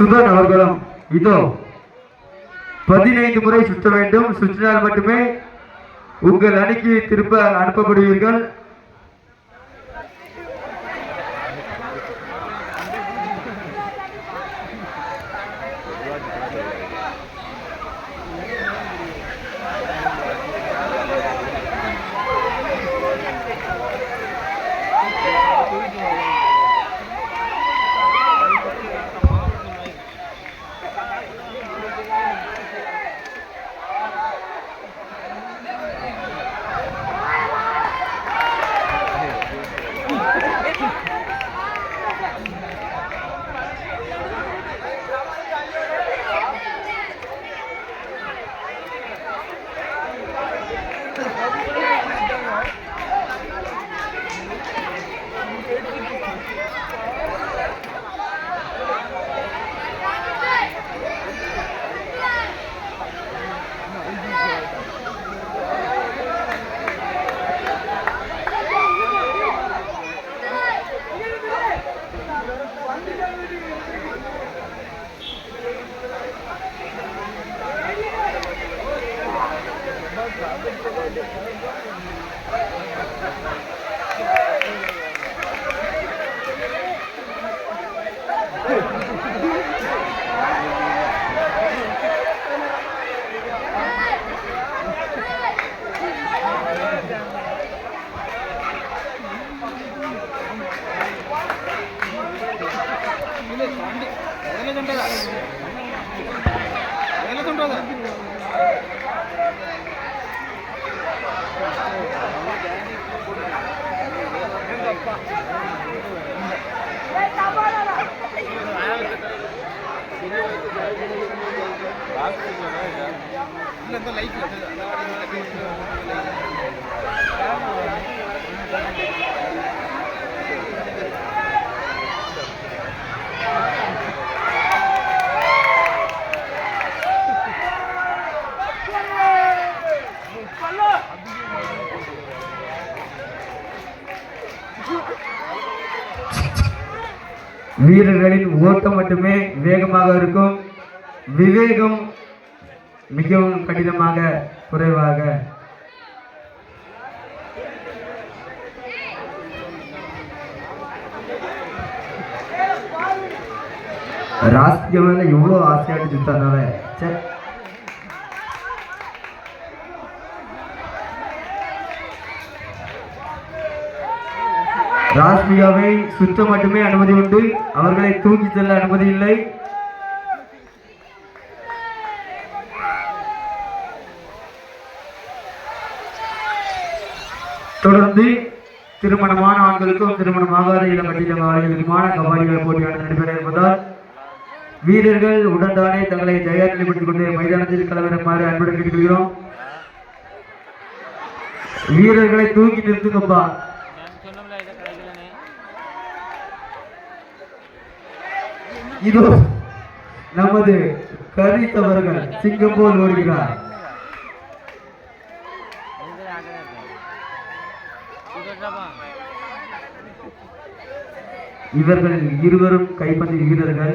சுதன் அவர்களும் இதோ பதினைந்து முறை சுற்ற வேண்டும் சுற்றினால் மட்டுமே உங்கள் அணிக்கு திரும்ப அனுப்பப்படுவீர்கள். வீரர்களின் ஓட்டம் மட்டுமே வேகமாக இருக்கும். விவேகம் மிகவும் கடினமாக குறைவாக. ராசியம்ல எவ்வளோ ஆசையாக சுத்தனால சே. ராஸ்மிகாவை சுத்த மட்டுமே அனுமதி உண்டு. அவர்களை தூக்கி செல்ல அனுமதி இல்லை. தொடர்ந்து திருமணமான ஆண்களுக்கும் திருமணமாகாத இளம் ஆண்களுக்குமான கபாடிகள் போட்டியாளர் நடைபெற இருப்பதால் வீரர்கள் உடன்தானே தங்களை தயார் நிலைப்படுத்திக் கொண்டு மைதானத்தில் கலவரமாறு அன்புடன் கேட்டுக்கொள்கிறோம். வீரர்களை தூக்கி நிறுத்துங்கப்பா. இதோ நமது கரித்தவர்கள் சிங்கம் போல் ஓடுகிறார். இவர்கள் இருவரும் கைப்பந்து வீரர்கள்.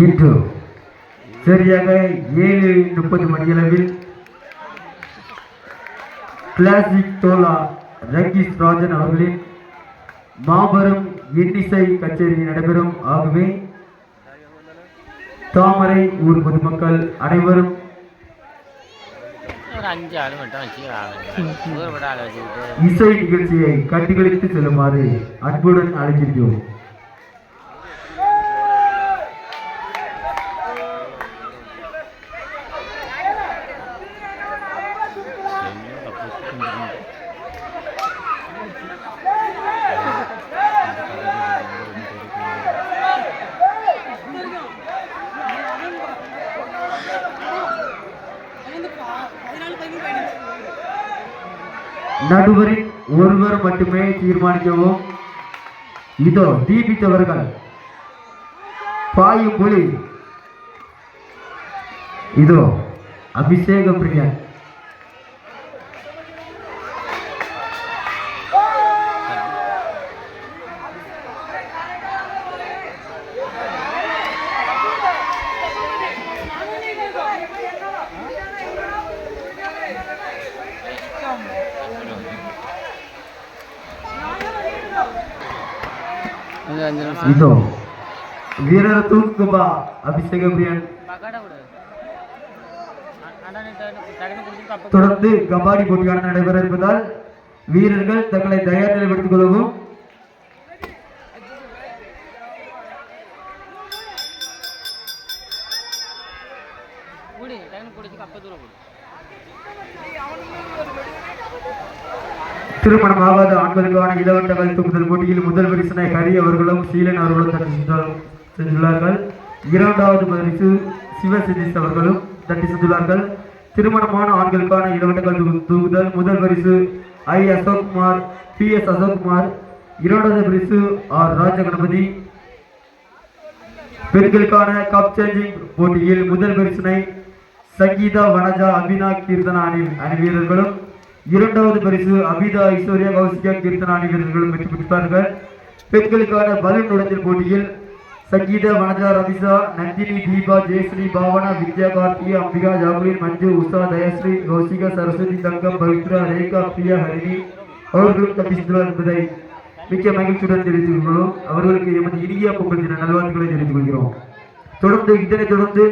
இன்று சரியாக ஏழு முப்பது மணியளவில் கிளாசிக் தோலா ரங்கீஸ் ராஜன் அவர்களின் மாபெரும் இன்னிசை கச்சேரி நடைபெறும். ஆகவே தாமரை ஊர் பொதுமக்கள் அனைவரும் இசை நிகழ்ச்சியை கண்டுகளித்து செல்லுமாறு அன்புடன் அழைக்கின்றோம். நடுவரின் ஒருவர் மட்டுமே தீர்மானிக்கவும். இதோ தீபித்தவர்கள். பாயும் புலி இதோ அபிஷேக பிரியன். Yeah. இதோ வீரர் தூக்குபா அபிஷேக பிரியன் தொடர்ந்து கபாடி போட்டியான நடைபெற இருப்பதால் வீரர்கள் தங்களை தயார் நிலைப்படுத்திக் கொள்ளவும் திருமணம் திருமணமாகாத ஆண்களுக்கான வகுப்பு முதல் போட்டியில் முதல் பரிசனை ஹரி அவர்களும் சீலன் அவர்களும் தட்டி சென்றுள்ளார்கள் இரண்டாவது பரிசு சிவசிதீஷ் அவர்களும் தட்டி சென்றுள்ளார்கள். திருமணமான ஆண்களுக்கான இளவட்டங்கள் கல்வி தூக்குதல் முதல் பரிசு I. Ashokkumar P. S. Ashokkumar. இரண்டாவது பரிசு ஆர். ராஜகணபதி. பெண்களுக்கான கப் சேஞ்சிங் போட்டியில் முதல் பரிசினை சங்கீதா வனஜா அபினா கீர்த்தனா அணி அணி வீரர்களும் இரண்டாவது பரிசு அபிதா ஐஸ்வர்யா கௌசிகா கீர்த்தனா அணி வீரர்களும் வெற்றி பெற்றார்கள். பெண்களுக்கான பலூன் உடஞ்சல் போட்டியில் சங்கீதா வனஜா ரவிசா நந்தினி தீபா ஜெயஸ்ரீ பாவனா வித்யா கார்த்திகா அம்பிகா ஜாகுலின் மஞ்சு உஷா தயஸ்ரீ கௌசிகா சரஸ்வதி தங்கம் பவித்ரா ரேகா பிரியா ஹரிணி அவர்களும் தப்பி என்பதை மிக்க மகிழ்ச்சியுடன் தெரிவித்துக் கொள்கிறோம். அவர்களுக்கு எமது இனிய பொங்கல் தின நல்வாழ்த்துக்களை தெரிவித்துக் கொள்கிறோம். தொடர்ந்து இதனைத் தொடர்ந்து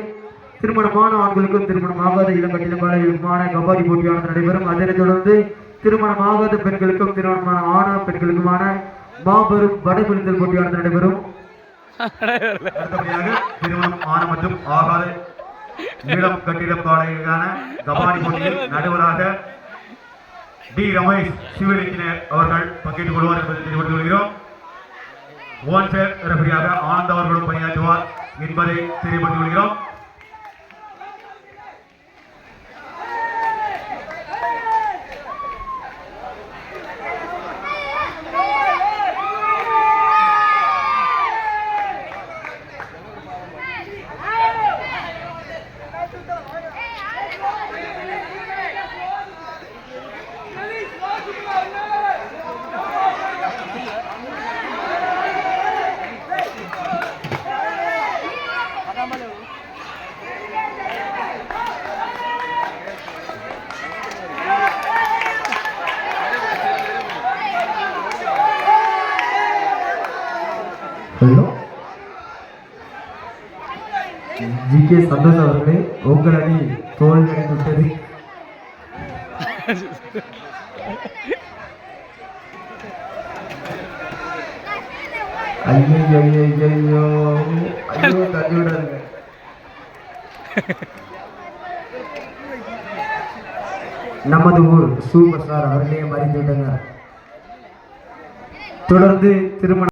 திருமணமான ஆண்களுக்கும் திருமணமாகாத இளங்கட்டிலமான கபாடி போட்டியானது நடைபெறும். அதனைத் தொடர்ந்து திருமணமாகாத பெண்களுக்கும் திருமணமான ஆணா பெண்களுக்குமான மாபெரும் வடபிடித்தல் போட்டியானது நடைபெறும். திருமணம் ஆன மற்றும் ஆகாத நீளம் கட்டிடப்பாளையான கபாடி போட்டியில் நடுவராக டி ரமேஷ் சிவலிங்கினர் அவர்கள் பங்கேற்றுக் கொள்வார் என்பதை தெரிவித்துக் கொள்கிறோம். ஓன்சர் ரெஃபரியாக ஆனந்த் அவர்களும் பணியாற்றுவார் என்பதை தெரியப்படுத்திக் கொள்கிறோம். ஹலோ? ஜி கே சந்தோஷ் அவர்களே உங்கள் அணி தோல்வி விட்டது ஐயோ ஐயோ ஐயோ ஐயோ தள்ளி விடாதுங்க நமது ஊர் சூப்பர் ஸ்டார் அவர்களையும் மறைந்து விட்டனர் தொடர்ந்து திருமணம்